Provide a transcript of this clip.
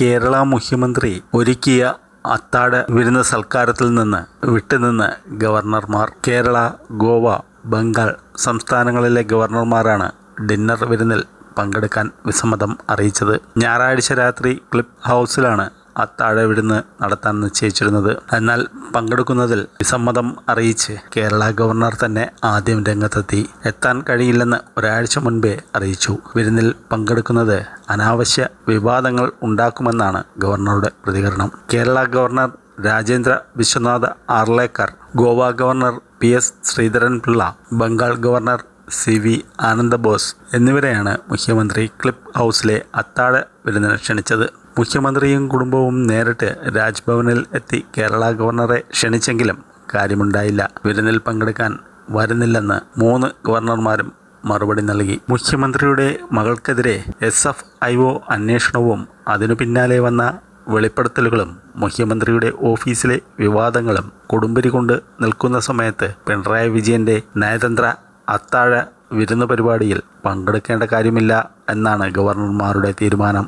കേരള മുഖ്യമന്ത്രി ഒരുക്കിയ അത്താഴ വിരുന്ന സൽക്കാരത്തിൽ നിന്ന് വിട്ടുനിന്ന് ഗവർണർമാർ കേരള ഗോവ ബംഗാൾ സംസ്ഥാനങ്ങളിലെ ഗവർണർമാരാണ് ഡിന്നർ വിരുന്നിൽ പങ്കെടുക്കാൻ വിസമ്മതം അറിയിച്ചത്. ഞായറാഴ്ച രാത്രി ക്ലിപ്പ് ഹൗസിലാണ് അത്താഴ വിരുന്ന് നടത്താൻ നിശ്ചയിച്ചിരുന്നത്. എന്നാൽ പങ്കെടുക്കുന്നതിൽ വിസമ്മതം അറിയിച്ച് കേരള ഗവർണർ തന്നെ ആദ്യം രംഗത്തെത്തി. എത്താൻ കഴിയില്ലെന്ന് ഒരാഴ്ച മുൻപേ അറിയിച്ചു. വിരുന്നിൽ പങ്കെടുക്കുന്നത് അനാവശ്യ വിവാദങ്ങൾ ഉണ്ടാക്കുമെന്നാണ് ഗവർണറുടെ പ്രതികരണം. Kerala governor Rajendra Vishwanath Arlekar Goa governor P S Sreedharan Pillai Bengal governor C V Ananda Bose എന്നിവരെയാണ് മുഖ്യമന്ത്രി ക്ലിപ്പ് ഹൗസിലെ അത്താഴ വിരുന്നിന് ക്ഷണിച്ചത്. മുഖ്യമന്ത്രിയും കുടുംബവും നേരിട്ട് രാജ്ഭവനിൽ എത്തി കേരള ഗവർണറെ ക്ഷണിച്ചെങ്കിലും കാര്യമുണ്ടായില്ല. വിരുന്നിൽ പങ്കെടുക്കാൻ വരുന്നില്ലെന്ന് മൂന്ന് ഗവർണർമാരും മറുപടി നൽകി. മുഖ്യമന്ത്രിയുടെ മകൾക്കെതിരെ എസ് എഫ് ഐ ഒ അന്വേഷണവും അതിനു പിന്നാലെ വന്ന വെളിപ്പെടുത്തലുകളും മുഖ്യമന്ത്രിയുടെ ഓഫീസിലെ വിവാദങ്ങളും കൊടുമ്പിരി കൊണ്ട് നിൽക്കുന്ന സമയത്ത് പിണറായി വിജയന്റെ നയതന്ത്ര അത്താഴ വിരുന്ന് പരിപാടിയിൽ പങ്കെടുക്കേണ്ട കാര്യമില്ല എന്നാണ് ഗവർണർമാരുടെ തീരുമാനം.